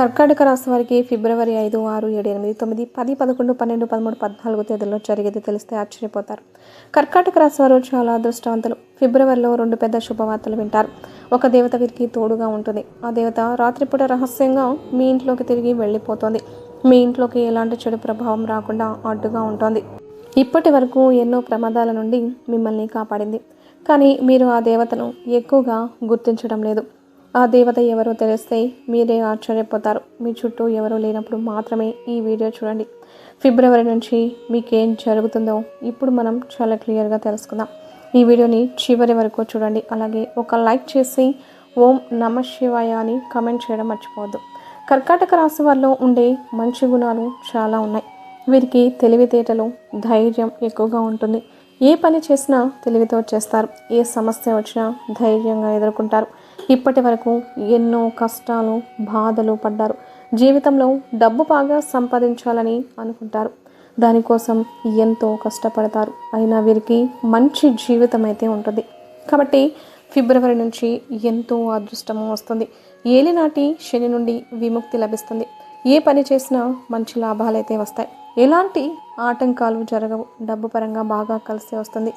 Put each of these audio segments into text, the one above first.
కర్కాటక రాశి వారికి ఫిబ్రవరి ఐదు ఆరు ఏడు ఎనిమిది తొమ్మిది పది పదకొండు పన్నెండు పదమూడు పద్నాలుగు తేదీల్లో జరిగేది తెలిస్తే ఆశ్చర్యపోతారు. కర్కాటక రాశి వారు చాలా అదృష్టవంతులు. ఫిబ్రవరిలో రెండు పెద్ద శుభవార్తలు వింటారు. ఒక దేవత వీరికి తోడుగా ఉంటుంది. ఆ దేవత రాత్రిపూట రహస్యంగా మీ ఇంట్లోకి తిరిగి వెళ్ళిపోతుంది. మీ ఇంట్లోకి ఎలాంటి చెడు ప్రభావం రాకుండా అడ్డుగా ఉంటుంది. ఇప్పటి వరకు ఎన్నో ప్రమాదాల నుండి మిమ్మల్ని కాపాడింది. కానీ మీరు ఆ దేవతను ఎక్కువగా గుర్తించడం లేదు. ఆ దేవత ఎవరో తెలిస్తే మీరే ఆశ్చర్యపోతారు. మీ చుట్టూ ఎవరూ లేనప్పుడు మాత్రమే ఈ వీడియో చూడండి. ఫిబ్రవరి నుంచి మీకేం జరుగుతుందో ఇప్పుడు మనం చాలా క్లియర్గా తెలుసుకుందాం. ఈ వీడియోని చివరి వరకు చూడండి. అలాగే ఒక లైక్ చేసి ఓం నమ శివాయ అని కమెంట్ చేయడం మర్చిపోవద్దు. కర్కాటక రాశి వారిలో ఉండే మంచి గుణాలు చాలా ఉన్నాయి. వీరికి తెలివితేటలు ధైర్యం ఎక్కువగా ఉంటుంది. ఏ పని చేసినా తెలివితో చేస్తారు. ఏ సమస్య వచ్చినా ధైర్యంగా ఎదుర్కొంటారు. ఇప్పటి వరకు ఎన్నో కష్టాలు బాధలు పడ్డారు. జీవితంలో డబ్బు బాగా సంపాదించాలని అనుకుంటారు. దానికోసం ఎంతో కష్టపడతారు. అయినా వీరికి మంచి జీవితం అయితే ఉంటుంది. కాబట్టి ఫిబ్రవరి నుంచి ఎంతో అదృష్టము వస్తుంది. ఏలినాటి శని నుండి విముక్తి లభిస్తుంది. ఏ పని చేసినా మంచి లాభాలైతే వస్తాయి. ఎలాంటి ఆటంకాలు జరగవు. డబ్బు పరంగా బాగా కలిసి వస్తుంది.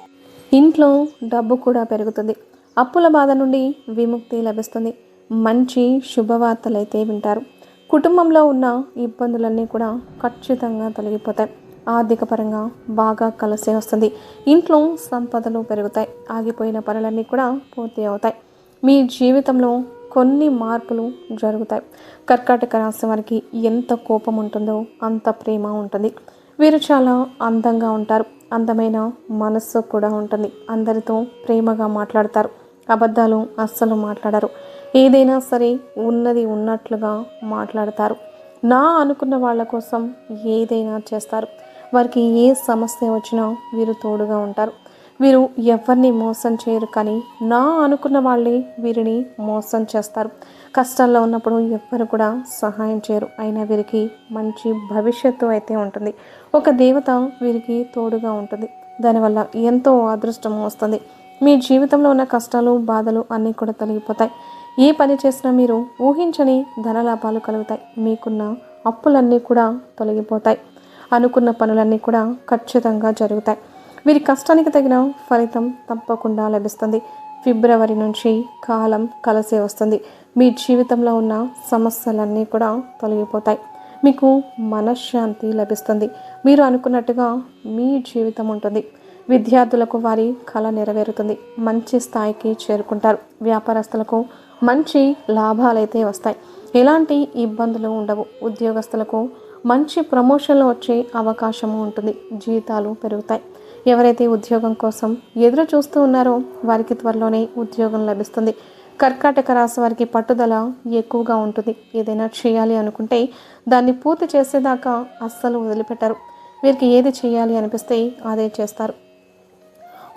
ఇంట్లో డబ్బు కూడా పెరుగుతుంది. అప్పుల బాధ నుండి విముక్తి లభిస్తుంది. మంచి శుభవార్తలైతే వింటారు. కుటుంబంలో ఉన్న ఇబ్బందులన్నీ కూడా ఖచ్చితంగా తొలగిపోతాయి. ఆర్థిక పరంగా బాగా కలిసే వస్తుంది. ఇంట్లో సంపదలు పెరుగుతాయి. ఆగిపోయిన పనులన్నీ కూడా పూర్తి అవుతాయి. మీ జీవితంలో కొన్ని మార్పులు జరుగుతాయి. కర్కాటక రాశి వారికి ఎంత కోపం ఉంటుందో అంత ప్రేమ ఉంటుంది. వీరు చాలా అందంగా ఉంటారు. అందమైన మనస్సు కూడా ఉంటుంది. అందరితో ప్రేమగా మాట్లాడతారు. అబద్ధాలు అస్సలు మాట్లాడరు. ఏదైనా సరే ఉన్నది ఉన్నట్లుగా మాట్లాడతారు. నా అనుకున్న వాళ్ళ కోసం ఏదైనా చేస్తారు. వారికి ఏ సమస్య వచ్చినా వీరు తోడుగా ఉంటారు. వీరు ఎవరిని మోసం చేయరు కానీ నా అనుకున్న వాళ్ళే వీరిని మోసం చేస్తారు. కష్టాల్లో ఉన్నప్పుడు ఎవ్వరు కూడా సహాయం చేయరు. అయినా వీరికి మంచి భవిష్యత్తు అయితే ఉంటుంది. ఒక దేవత వీరికి తోడుగా ఉంటుంది. దానివల్ల ఎంతో అదృష్టం వస్తుంది. మీ జీవితంలో ఉన్న కష్టాలు బాధలు అన్నీ కూడా తొలగిపోతాయి. ఏ పని చేసినా మీరు ఊహించని ధనలాభాలు కలుగుతాయి. మీకున్న అప్పులన్నీ కూడా తొలగిపోతాయి. అనుకున్న పనులన్నీ కూడా ఖచ్చితంగా జరుగుతాయి. వీరి కష్టానికి తగిన ఫలితం తప్పకుండా లభిస్తుంది. ఫిబ్రవరి నుంచి కాలం కలిసే వస్తుంది. మీ జీవితంలో ఉన్న సమస్యలన్నీ కూడా తొలగిపోతాయి. మీకు మనశ్శాంతి లభిస్తుంది. మీరు అనుకున్నట్టుగా మీ జీవితం ఉంటుంది. విద్యార్థులకు వారి కళ నెరవేరుతుంది. మంచి స్థాయికి చేరుకుంటారు. వ్యాపారస్తులకు మంచి లాభాలైతే వస్తాయి. ఎలాంటి ఇబ్బందులు ఉండవు. ఉద్యోగస్తులకు మంచి ప్రమోషన్లు వచ్చే అవకాశము ఉంటుంది. జీతాలు పెరుగుతాయి. ఎవరైతే ఉద్యోగం కోసం ఎదురు చూస్తూ ఉన్నారో వారికి త్వరలోనే ఉద్యోగం లభిస్తుంది. కర్కాటక రాశి వారికి పట్టుదల ఎక్కువగా ఉంటుంది. ఏదైనా చేయాలి అనుకుంటే దాన్ని పూర్తి చేసేదాకా అస్సలు వదిలిపెట్టరు. వీరికి ఏది చేయాలి అనిపిస్తే అదే చేస్తారు.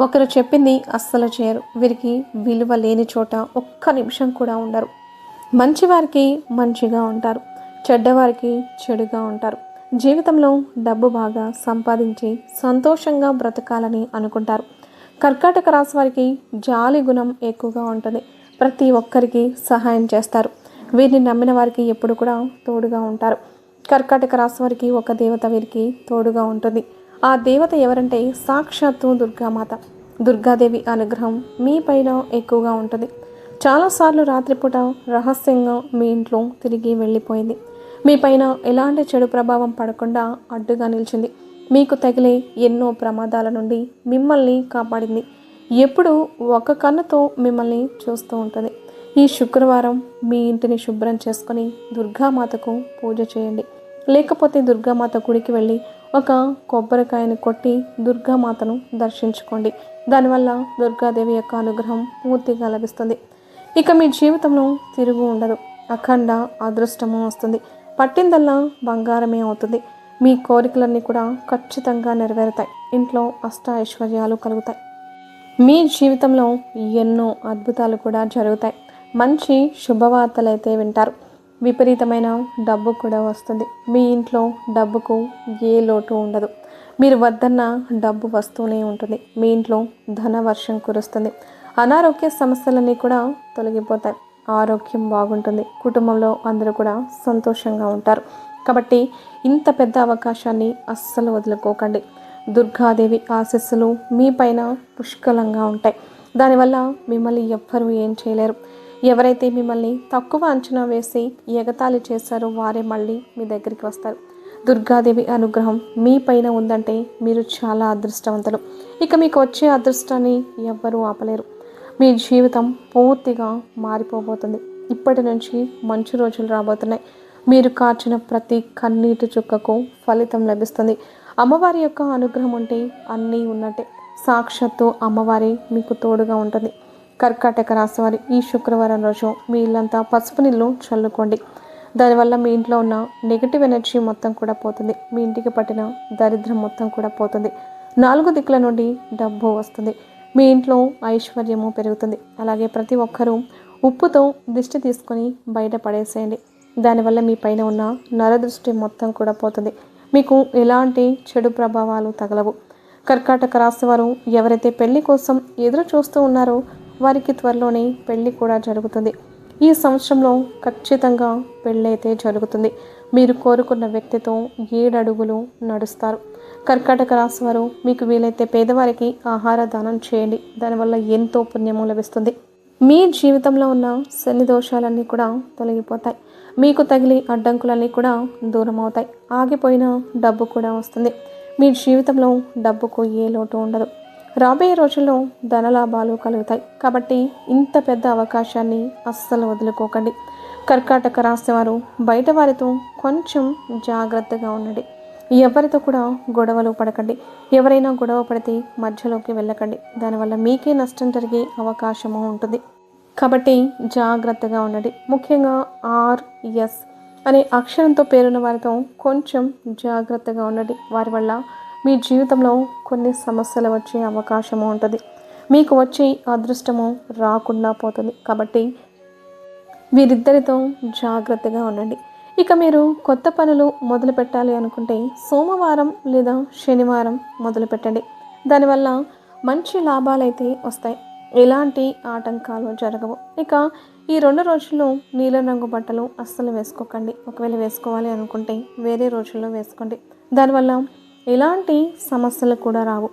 ఒకరు చెప్పింది అస్సలు చేయరు. వీరికి విలువ లేని చోట ఒక్క నిమిషం కూడా ఉండరు. మంచివారికి మంచిగా ఉంటారు. చెడ్డవారికి చెడుగా ఉంటారు. జీవితంలో డబ్బు బాగా సంపాదించి సంతోషంగా బ్రతకాలని అనుకుంటారు. కర్కాటక రాశి వారికి జాలి గుణం ఎక్కువగా ఉంటుంది. ప్రతి ఒక్కరికి సహాయం చేస్తారు. వీరిని నమ్మిన వారికి ఎప్పుడు కూడా తోడుగా ఉంటారు. కర్కాటక రాశి వారికి ఒక దేవత వీరికి తోడుగా ఉంటుంది. ఆ దేవత ఎవరంటే సాక్షాత్తు దుర్గామాత. దుర్గాదేవి అనుగ్రహం మీ పైన ఎక్కువగా ఉంటుంది. చాలాసార్లు రాత్రిపూట రహస్యంగా మీ ఇంట్లో తిరిగి వెళ్ళిపోయింది. మీ పైన ఎలాంటి చెడు ప్రభావం పడకుండా అడ్డుగా నిలిచింది. మీకు తగిలే ఎన్నో ప్రమాదాల నుండి మిమ్మల్ని కాపాడింది. ఎప్పుడు ఒక కన్నుతో మిమ్మల్ని చూస్తూ ఉంటుంది. ఈ శుక్రవారం మీ ఇంటిని శుభ్రం చేసుకొని దుర్గామాతకు పూజ చేయండి. లేకపోతే దుర్గామాత గుడికి వెళ్ళి ఒక కొబ్బరికాయను కొట్టి దుర్గామాతను దర్శించుకోండి. దానివల్ల దుర్గాదేవి యొక్క అనుగ్రహం పూర్తిగా లభిస్తుంది. ఇక మీ జీవితంలో తిరుగు ఉండదు. అఖండ అదృష్టము వస్తుంది. పట్టిందల్లా బంగారమే అవుతుంది. మీ కోరికలన్నీ కూడా ఖచ్చితంగా నెరవేరుతాయి. ఇంట్లో అష్ట ఐశ్వర్యాలు కలుగుతాయి. మీ జీవితంలో ఎన్నో అద్భుతాలు కూడా జరుగుతాయి. మంచి శుభవార్తలైతే వింటారు. విపరీతమైన డబ్బు కూడా వస్తుంది. మీ ఇంట్లో డబ్బుకు ఏ లోటు ఉండదు. మీరు వద్దన్న డబ్బు వస్తూనే ఉంటుంది. మీ ఇంట్లో ధన వర్షం కురుస్తుంది. అనారోగ్య సమస్యలన్నీ కూడా తొలగిపోతాయి. ఆరోగ్యం బాగుంటుంది. కుటుంబంలో అందరూ కూడా సంతోషంగా ఉంటారు. కాబట్టి ఇంత పెద్ద అవకాశాన్ని అస్సలు వదులుకోకండి. దుర్గాదేవి ఆశస్సులు మీ పైన పుష్కలంగా ఉంటాయి. దానివల్ల మిమ్మల్ని ఎవ్వరూ ఏం చేయలేరు. ఎవరైతే మిమ్మల్ని తక్కువ అంచనా వేసి ఎగతాళి చేశారో వారే మళ్ళీ మీ దగ్గరికి వస్తారు. దుర్గాదేవి అనుగ్రహం మీ పైన ఉందంటే మీరు చాలా అదృష్టవంతులు. ఇక మీకు వచ్చే అదృష్టాన్ని ఎవ్వరూ ఆపలేరు. మీ జీవితం పూర్తిగా మారిపోబోతుంది. ఇప్పటి నుంచి మంచి రోజులు రాబోతున్నాయి. మీరు కార్చిన ప్రతి కన్నీటి చుక్కకు ఫలితం లభిస్తుంది. అమ్మవారి యొక్క అనుగ్రహం ఉంటే అన్నీ ఉన్నట్టే. సాక్షాత్తు అమ్మవారి మీకు తోడుగా ఉంటుంది. కర్కాటక రాశి ఈ శుక్రవారం రోజు మీ ఇల్లంతా పసుపు నీళ్ళు చల్లుకోండి. దానివల్ల మీ ఇంట్లో ఉన్న నెగిటివ్ ఎనర్జీ మొత్తం కూడా పోతుంది. మీ ఇంటికి పట్టిన దరిద్రం మొత్తం కూడా పోతుంది. నాలుగు దిక్కుల నుండి డబ్బు వస్తుంది. మీ ఇంట్లో ఐశ్వర్యము పెరుగుతుంది. అలాగే ప్రతి ఒక్కరూ ఉప్పుతో దిష్టి తీసుకొని బయట పడేసేయండి. దానివల్ల మీ పైన ఉన్న నరదృష్టి మొత్తం కూడా పోతుంది. మీకు ఎలాంటి చెడు ప్రభావాలు తగలవు. కర్కాటక రాశివారు ఎవరైతే పెళ్ళి కోసం ఎదురు చూస్తూ ఉన్నారో వారికి త్వరలోనే పెళ్ళి కూడా జరుగుతుంది. ఈ సంవత్సరంలో ఖచ్చితంగా పెళ్ళైతే జరుగుతుంది. మీరు కోరుకున్న వ్యక్తితో ఏడడుగులు నడుస్తారు. కర్కాటక రాశి వారు మీకు వీలైతే పేదవారికి ఆహార దానం చేయండి. దానివల్ల ఎంతో పుణ్యము లభిస్తుంది. మీ జీవితంలో ఉన్న శని దోషాలన్నీ కూడా తొలగిపోతాయి. మీకు తగిలి అడ్డంకులన్నీ కూడా దూరం అవుతాయి. ఆగిపోయిన డబ్బు కూడా వస్తుంది. మీ జీవితంలో డబ్బుకు ఏ లోటు ఉండదు. రాబోయే రోజుల్లో ధనలాభాలు కలుగుతాయి. కాబట్టి ఇంత పెద్ద అవకాశాన్ని అస్సలు వదులుకోకండి. కర్కాటక రాసేవారు బయట వారితో కొంచెం జాగ్రత్తగా ఉండండి. ఎవరితో కూడా గొడవలు పడకండి. ఎవరైనా గొడవ పడితే మధ్యలోకి వెళ్ళకండి. దానివల్ల మీకే నష్టం జరిగే అవకాశము ఉంటుంది. కాబట్టి జాగ్రత్తగా ఉండండి. ముఖ్యంగా ఆర్ఎస్ అనే అక్షరంతో పేరున్న వారితో కొంచెం జాగ్రత్తగా ఉండండి. వారి వల్ల మీ జీవితంలో కొన్ని సమస్యలు వచ్చే అవకాశము ఉంటుంది. మీకు వచ్చే అదృష్టము రాకుండా పోతుంది. కాబట్టి వీరిద్దరితో జాగ్రత్తగా ఉండండి. ఇక మీరు కొత్త పనులు మొదలు పెట్టాలి అనుకుంటే సోమవారం లేదా శనివారం మొదలు పెట్టండి. దానివల్ల మంచి లాభాలైతే వస్తాయి. ఎలాంటి ఆటంకాలు జరగవు. ఇక ఈ రెండు రోజుల్లో నీలం రంగు బట్టలు అస్సలు వేసుకోకండి. ఒకవేళ వేసుకోవాలి అనుకుంటే వేరే రోజుల్లో వేసుకోండి. దానివల్ల ఎలాంటి సమస్యలు కూడా రావు.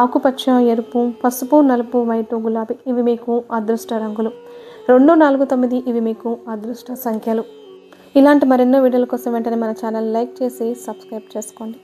ఆకుపచ్చ ఎరుపు పసుపు నలుపు వైటు గులాబీ ఇవి మీకు అదృష్ట రంగులు. రెండు నాలుగు తొమ్మిది ఇవి మీకు అదృష్ట సంఖ్యలు. ఇలాంటి మరెన్నో వీడియోల కోసం వెంటనే మన ఛానల్ లైక్ చేసి సబ్స్క్రైబ్ చేసుకోండి.